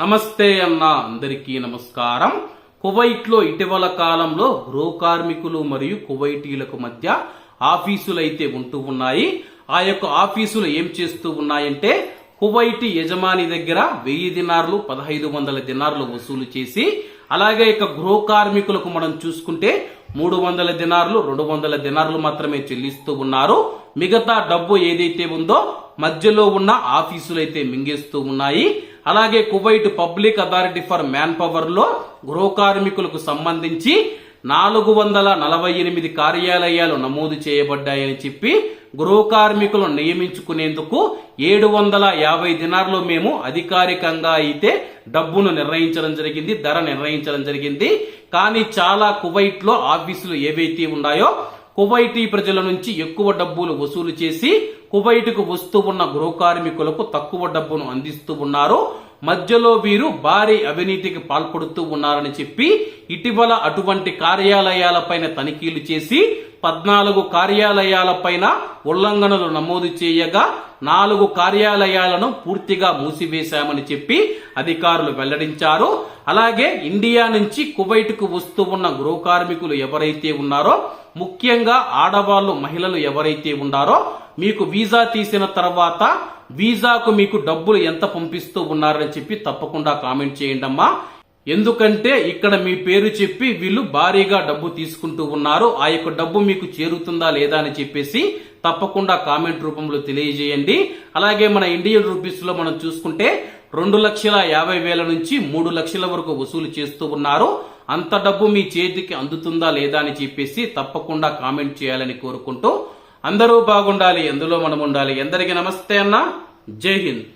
నమస్తే అన్న అందరికీ నమస్కారం. కువైట్లో ఇటీవల కాలంలో గృహ కార్మికులు మరియు కువైటీలకు మధ్య ఆఫీసులు అయితే ఉంటూ ఉన్నాయి. ఆ యొక్క ఆఫీసులు ఏం చేస్తూ ఉన్నాయంటే కువైటీ యజమాని దగ్గర వెయ్యి దినార్లు పదహైదు వందల దినార్లు వసూలు చేసి అలాగే ఇక గృహ కార్మికులకు మనం చూసుకుంటే మూడు వందల దినార్లు రెండు వందల దినార్లు మాత్రమే చెల్లిస్తూ ఉన్నారు. మిగతా డబ్బు ఏదైతే ఉందో మధ్యలో ఉన్న ఆఫీసులు అయితే మింగేస్తూ ఉన్నాయి. అలాగే Kuwait public authority for man పవర్లో గృహ కార్మికులకు సంబంధించి నాలుగు వందల నలభై ఎనిమిది కార్యాలయాలు నమోదు చేయబడ్డాయని చెప్పి గృహ కార్మికులను నియమించుకునేందుకు ఏడు వందల యాభై దినార్లో మేము అధికారికంగా అయితే డబ్బును నిర్ణయించడం జరిగింది ధర నిర్ణయించడం జరిగింది. కానీ చాలా కువైట్లో ఆఫీసులు ఏవైతే ఉన్నాయో కువైటీ ప్రజల నుంచి ఎక్కువ డబ్బులు వసూలు చేసి కువైట్కు వస్తూ ఉన్న గృహ కార్మికులకు తక్కువ డబ్బును అందిస్తూ ఉన్నారు. మధ్యలో వీరు భారీ అవినీతికి పాల్పడుతూ ఉన్నారని చెప్పి ఇటీవల అటువంటి కార్యాలయాలపైన తనిఖీలు చేసి పద్నాలుగు కార్యాలయాలపైన ఉల్లంఘనలు నమోదు చేయగా నాలుగు కార్యాలయాలను పూర్తిగా మూసివేశామని చెప్పి అధికారులు వెల్లడించారు. అలాగే ఇండియా నుంచి కువైట్కు వస్తూ ఉన్న గృహ కార్మికులు ఎవరైతే ఉన్నారో ముఖ్యంగా ఆడవాళ్ళు మహిళలు ఎవరైతే ఉన్నారో మీకు వీసా తీసిన తర్వాత వీసాకు మీకు డబ్బులు ఎంత పంపిస్తూ ఉన్నారని చెప్పి తప్పకుండా కామెంట్ చేయండి అమ్మా. ఎందుకంటే ఇక్కడ మీ పేరు చెప్పి వీళ్ళు భారీగా డబ్బు తీసుకుంటూ ఉన్నారు. ఆ యొక్క డబ్బు మీకు చేరుతుందా లేదా అని చెప్పేసి తప్పకుండా కామెంట్ రూపంలో తెలియజేయండి. అలాగే మన ఇండియన్ రూపీస్లో మనం చూసుకుంటే రెండు లక్షల యాభై వేల నుంచి మూడు లక్షల వరకు వసూలు చేస్తూ ఉన్నారు. అంత డబ్బు మీ చేతికి అందుతుందా లేదా అని చెప్పేసి తప్పకుండా కామెంట్ చేయాలని కోరుకుంటూ అందరూ బాగుండాలి ఎందులో మనం ఉండాలి ఎందరికీ నమస్తే అన్న. జై హింద్.